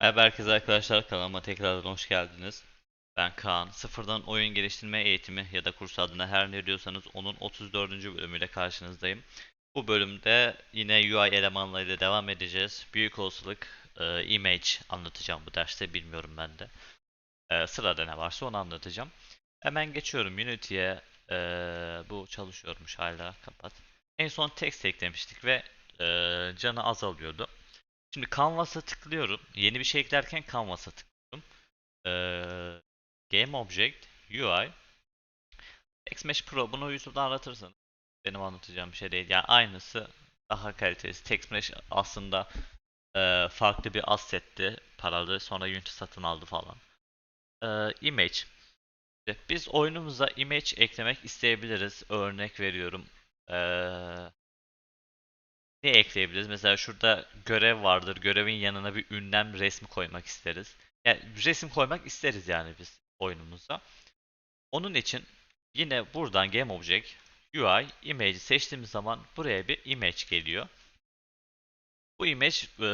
Merhaba herkese arkadaşlar kanalıma tekrardan hoş geldiniz. Ben Kaan. Sıfırdan oyun geliştirme eğitimi ya da kurs adına her ne diyorsanız onun 34. bölümüyle karşınızdayım. Bu bölümde yine UI elemanlarıyla devam edeceğiz. Büyük olasılık e, image anlatacağım bu derste bilmiyorum ben de. E, sırada ne varsa onu anlatacağım. Hemen geçiyorum Unity'ye. E, bu çalışıyormuş hala kapat. En son text eklemiştik ve e, canı azalıyordu. Şimdi Canvas'a tıklıyorum. Yeni bir şey eklerken Canvas'a tıklıyorum. Ee, Game Object, UI, TextMesh Pro. Bunu YouTube'da anlatırsanız benim anlatacağım bir şey değil. Yani aynısı daha kalitesi. TextMesh aslında e, farklı bir assetti. Paralı. Sonra Unity satın aldı falan. Ee, image. Biz oyunumuza image eklemek isteyebiliriz. Örnek veriyorum. Ee, ne ekleyebiliriz? Mesela şurada görev vardır. Görevin yanına bir ünlem resmi koymak isteriz. Yani resim koymak isteriz yani biz oyunumuza. Onun için yine buradan Game Object, UI, Image'i seçtiğimiz zaman buraya bir image geliyor. Bu image e,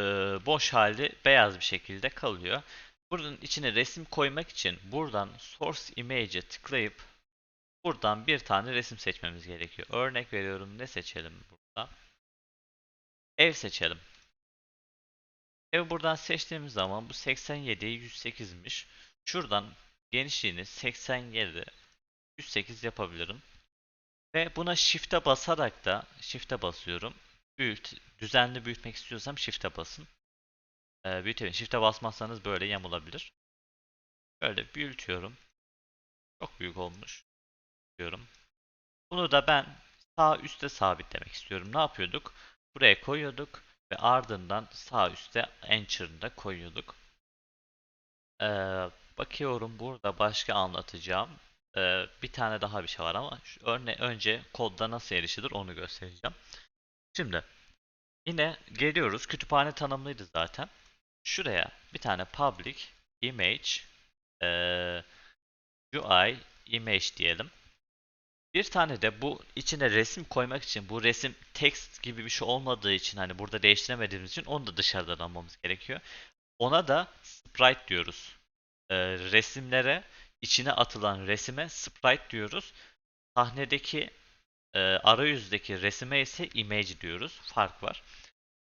boş hali beyaz bir şekilde kalıyor. Bunun içine resim koymak için buradan Source Image'e tıklayıp buradan bir tane resim seçmemiz gerekiyor. Örnek veriyorum ne seçelim burada? Ev seçelim. Ev buradan seçtiğimiz zaman bu 87'ye 108'miş. Şuradan genişliğini 87 108 yapabilirim. Ve buna shift'e basarak da shift'e basıyorum. Büyüt, düzenli büyütmek istiyorsam shift'e basın. Ee, büyütelim. Shift'e basmazsanız böyle yamulabilir. Böyle büyütüyorum. Çok büyük olmuş. Diyorum. Bunu da ben sağ üstte sabitlemek istiyorum. Ne yapıyorduk? Buraya koyuyorduk ve ardından sağ üstte Enter'ını da koyuyorduk. Ee, bakıyorum burada başka anlatacağım. Ee, bir tane daha bir şey var ama örne önce kodda nasıl erişilir onu göstereceğim. Şimdi yine geliyoruz. Kütüphane tanımlıydı zaten. Şuraya bir tane public image ee, UI image diyelim. Bir tane de bu içine resim koymak için bu resim text gibi bir şey olmadığı için hani burada değiştiremediğimiz için onu da dışarıdan almamız gerekiyor. Ona da sprite diyoruz. Ee, resimlere içine atılan resime sprite diyoruz. Sahnedeki e, arayüzdeki resime ise image diyoruz. Fark var.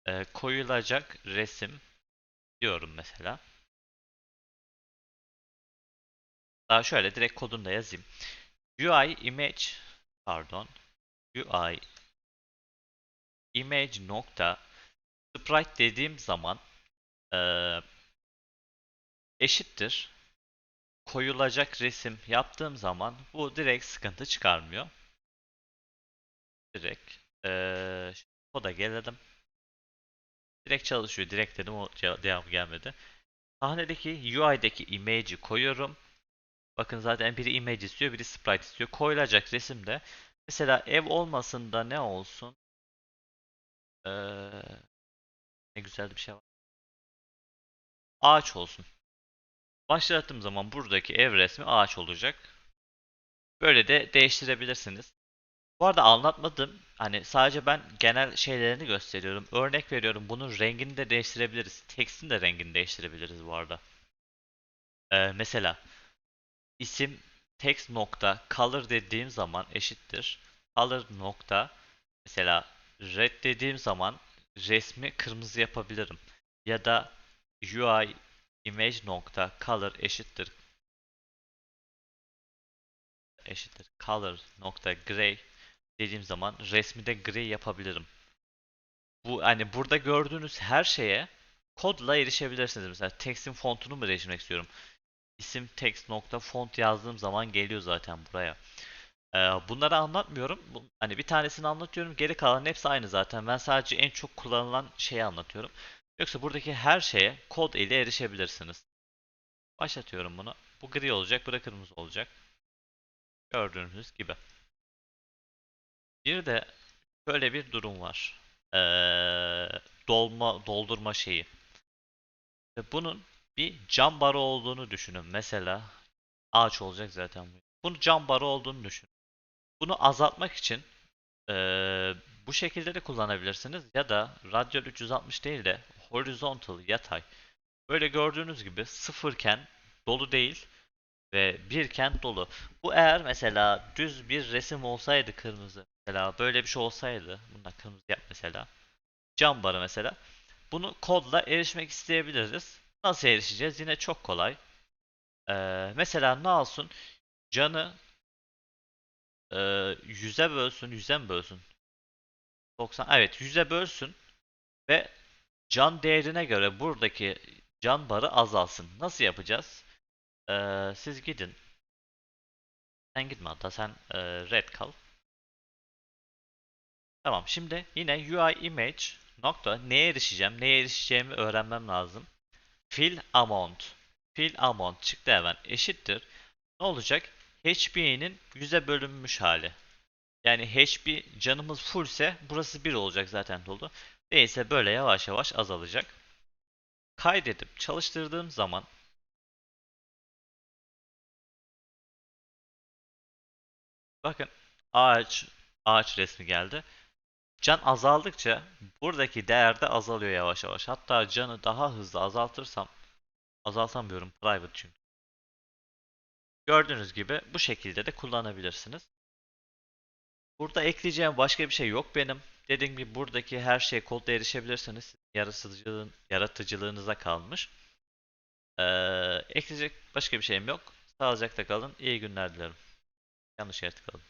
Ee, koyulacak resim diyorum mesela. Daha şöyle direkt kodunu da yazayım. UI image pardon UI image nokta sprite dediğim zaman eee, eşittir koyulacak resim yaptığım zaman bu direkt sıkıntı çıkarmıyor. Direkt eee koda gelelim. Direkt çalışıyor. Direkt dedim o ce- cevap gelmedi. Sahnedeki UI'deki image'i koyuyorum. Bakın zaten biri image istiyor, biri sprite istiyor. Koyulacak resimde mesela ev olmasın da ne olsun? Ee, ne güzel bir şey var. Ağaç olsun. Başlattığım zaman buradaki ev resmi ağaç olacak. Böyle de değiştirebilirsiniz. Bu arada anlatmadım. Hani sadece ben genel şeylerini gösteriyorum. Örnek veriyorum. Bunun rengini de değiştirebiliriz. Text'in de rengini değiştirebiliriz bu arada. Ee, mesela isim text nokta color dediğim zaman eşittir. Color nokta mesela red dediğim zaman resmi kırmızı yapabilirim. Ya da UI image nokta color eşittir eşittir color nokta gray dediğim zaman resmi de gray yapabilirim. Bu hani burada gördüğünüz her şeye kodla erişebilirsiniz. Mesela text'in fontunu mu değiştirmek istiyorum? İsim text nokta font yazdığım zaman geliyor zaten buraya. Ee, bunları anlatmıyorum. Hani bir tanesini anlatıyorum. Geri kalan hepsi aynı zaten. Ben sadece en çok kullanılan şeyi anlatıyorum. Yoksa buradaki her şeye kod ile erişebilirsiniz. Başlatıyorum bunu. Bu gri olacak, bu da kırmızı olacak. Gördüğünüz gibi. Bir de şöyle bir durum var. Ee, dolma, doldurma şeyi. Bunun bir cam barı olduğunu düşünün. Mesela ağaç olacak zaten bu. Bunun cam barı olduğunu düşünün. Bunu azaltmak için eee, bu şekilde de kullanabilirsiniz ya da radyal 360 değil de horizontal yatay Böyle gördüğünüz gibi sıfırken dolu değil ve birken dolu. Bu eğer mesela düz bir resim olsaydı kırmızı. Mesela böyle bir şey olsaydı. Bundan kırmızı yap mesela. Cam barı mesela. Bunu kodla erişmek isteyebiliriz. Nasıl erişeceğiz? Yine çok kolay. Ee, mesela ne olsun? Canı e, 100'e bölsün. 100'e mi bölsün? 90. Evet 100'e bölsün. Ve can değerine göre buradaki can barı azalsın. Nasıl yapacağız? Ee, siz gidin. Sen gitme hatta sen e, red kal. Tamam şimdi yine UI image nokta neye erişeceğim? Neye erişeceğimi öğrenmem lazım. Fill amount. Fill amount çıktı hemen eşittir. Ne olacak? HP'nin 100'e bölünmüş hali. Yani HP canımız full ise burası 1 olacak zaten dolu. Değilse böyle yavaş yavaş azalacak. Kaydedip çalıştırdığım zaman bakın ağaç ağaç resmi geldi. Can azaldıkça buradaki değer de azalıyor yavaş yavaş. Hatta canı daha hızlı azaltırsam azaltamıyorum private çünkü. Gördüğünüz gibi bu şekilde de kullanabilirsiniz. Burada ekleyeceğim başka bir şey yok benim. Dediğim gibi buradaki her şeye kodla erişebilirsiniz. Yaratıcılığın, yaratıcılığınıza kalmış. Ee, ekleyecek başka bir şeyim yok. Sağlıcakla kalın. İyi günler dilerim. Yanlış yerde kalın.